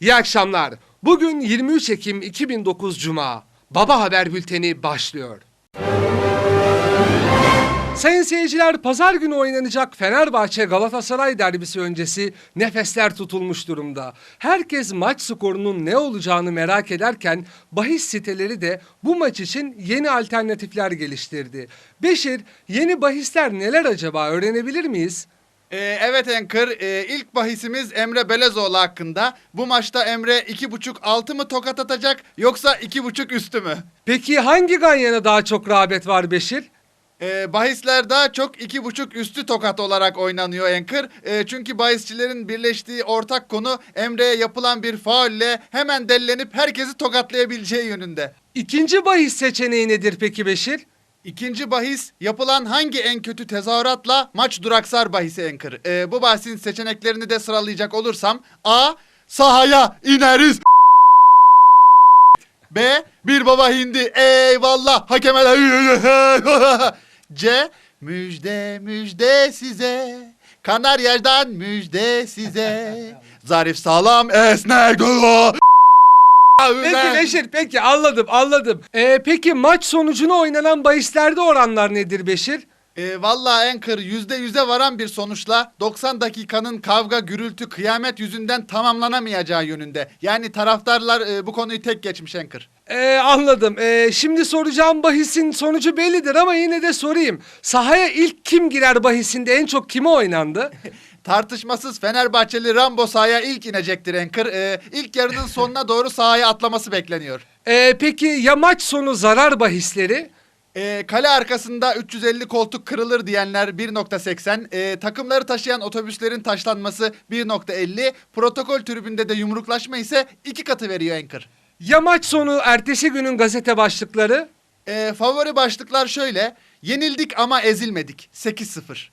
İyi akşamlar. Bugün 23 Ekim 2009 Cuma. Baba Haber Bülteni başlıyor. Sayın seyirciler, pazar günü oynanacak Fenerbahçe Galatasaray derbisi öncesi nefesler tutulmuş durumda. Herkes maç skorunun ne olacağını merak ederken bahis siteleri de bu maç için yeni alternatifler geliştirdi. Beşir, yeni bahisler neler acaba öğrenebilir miyiz? Ee, evet Anchor, ee, ilk bahisimiz Emre Belezoğlu hakkında. Bu maçta Emre 2.5 altı mı tokat atacak yoksa 2.5 üstü mü? Peki hangi ganyana daha çok rağbet var Beşir? Ee, bahisler daha çok 2.5 üstü tokat olarak oynanıyor Anchor. Ee, çünkü bahisçilerin birleştiği ortak konu Emre'ye yapılan bir faulle hemen dellenip herkesi tokatlayabileceği yönünde. İkinci bahis seçeneği nedir peki Beşir? İkinci bahis yapılan hangi en kötü tezahüratla maç duraksar bahisi Anchor. Ee, bu bahisin seçeneklerini de sıralayacak olursam A. Sahaya ineriz. B. Bir baba hindi eyvallah hakeme C. Müjde müjde size Kanarya'dan müjde size Zarif sağlam esnek Peki Beşir peki anladım anladım. Ee, peki maç sonucuna oynanan bahislerde oranlar nedir Beşir? E, vallahi Anchor yüzde yüze varan bir sonuçla 90 dakikanın kavga, gürültü, kıyamet yüzünden tamamlanamayacağı yönünde. Yani taraftarlar e, bu konuyu tek geçmiş Anchor. Ee, anladım. Ee, şimdi soracağım bahisin sonucu bellidir ama yine de sorayım. Sahaya ilk kim girer bahisinde en çok kime oynandı? Tartışmasız Fenerbahçeli Rambo sahaya ilk inecektir Anchor. E, ilk yarının sonuna doğru sahaya atlaması bekleniyor. Ee, peki ya maç sonu zarar bahisleri? E, kale arkasında 350 koltuk kırılır diyenler 1.80, e, takımları taşıyan otobüslerin taşlanması 1.50, protokol tribünde de yumruklaşma ise iki katı veriyor Anchor. Ya maç sonu ertesi günün gazete başlıkları? E, favori başlıklar şöyle. Yenildik ama ezilmedik. 8-0.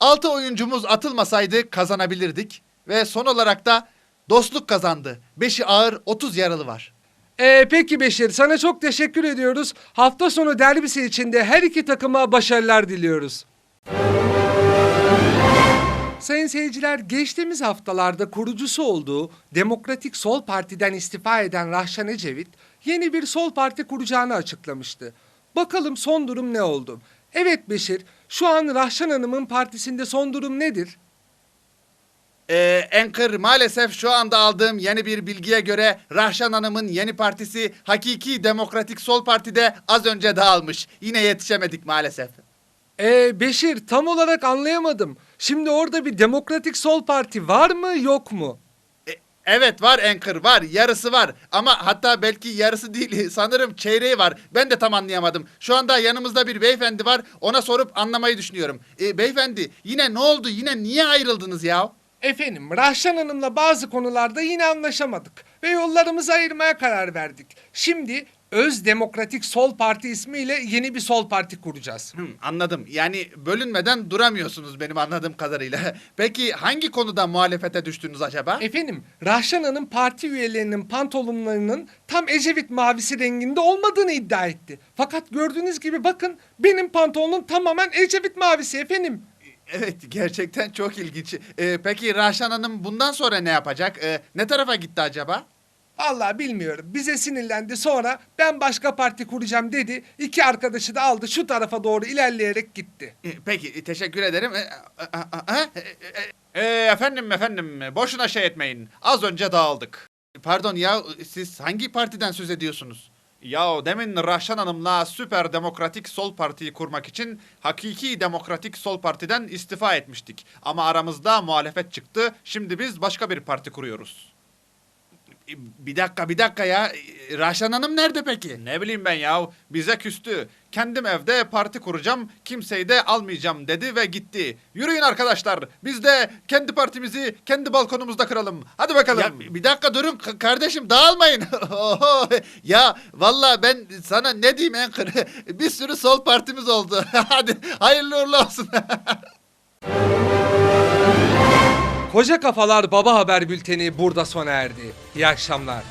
6 oyuncumuz atılmasaydı kazanabilirdik. Ve son olarak da dostluk kazandı. 5'i ağır 30 yaralı var. Ee, peki Beşir sana çok teşekkür ediyoruz. Hafta sonu derbisi içinde her iki takıma başarılar diliyoruz. Sayın seyirciler geçtiğimiz haftalarda kurucusu olduğu Demokratik Sol Parti'den istifa eden Rahşan Ecevit yeni bir sol parti kuracağını açıklamıştı. Bakalım son durum ne oldu? Evet Beşir, şu an Rahşan Hanım'ın partisinde son durum nedir? Ee, Anchor maalesef şu anda aldığım yeni bir bilgiye göre Rahşan Hanım'ın yeni partisi Hakiki Demokratik Sol Parti'de az önce dağılmış. Yine yetişemedik maalesef. Ee, Beşir tam olarak anlayamadım. Şimdi orada bir Demokratik Sol Parti var mı yok mu? E, evet var Anchor var yarısı var ama hatta belki yarısı değil sanırım çeyreği var. Ben de tam anlayamadım. Şu anda yanımızda bir beyefendi var ona sorup anlamayı düşünüyorum. E, beyefendi yine ne oldu yine niye ayrıldınız ya? Efendim, Rahşan Hanım'la bazı konularda yine anlaşamadık ve yollarımızı ayırmaya karar verdik. Şimdi Öz Demokratik Sol Parti ismiyle yeni bir sol parti kuracağız. Hmm, anladım. Yani bölünmeden duramıyorsunuz benim anladığım kadarıyla. Peki hangi konuda muhalefete düştünüz acaba? Efendim, Rahşan Hanım parti üyelerinin pantolonlarının tam Ecevit mavisi renginde olmadığını iddia etti. Fakat gördüğünüz gibi bakın benim pantolonum tamamen Ecevit mavisi efendim. Evet gerçekten çok ilginç. Ee, peki Rahşan Hanım bundan sonra ne yapacak? Ee, ne tarafa gitti acaba? Vallahi bilmiyorum. Bize sinirlendi sonra ben başka parti kuracağım dedi. İki arkadaşı da aldı şu tarafa doğru ilerleyerek gitti. Ee, peki teşekkür ederim. Ee, a- a- a- e, e, e, efendim efendim boşuna şey etmeyin. Az önce dağıldık. Pardon ya siz hangi partiden söz ediyorsunuz? Ya demin Rahşan Hanım'la Süper Demokratik Sol Parti'yi kurmak için Hakiki Demokratik Sol Parti'den istifa etmiştik. Ama aramızda muhalefet çıktı. Şimdi biz başka bir parti kuruyoruz. Bir dakika bir dakika ya. Rahşan Hanım nerede peki? Ne bileyim ben ya. Bize küstü. Kendim evde parti kuracağım. Kimseyi de almayacağım dedi ve gitti. Yürüyün arkadaşlar. Biz de kendi partimizi kendi balkonumuzda kıralım. Hadi bakalım. Ya bir dakika durun kardeşim dağılmayın. Ya valla ben sana ne diyeyim Enkır. bir sürü sol partimiz oldu. Hadi hayırlı uğurlu olsun. Koca Kafalar Baba Haber Bülteni burada sona erdi. İyi akşamlar.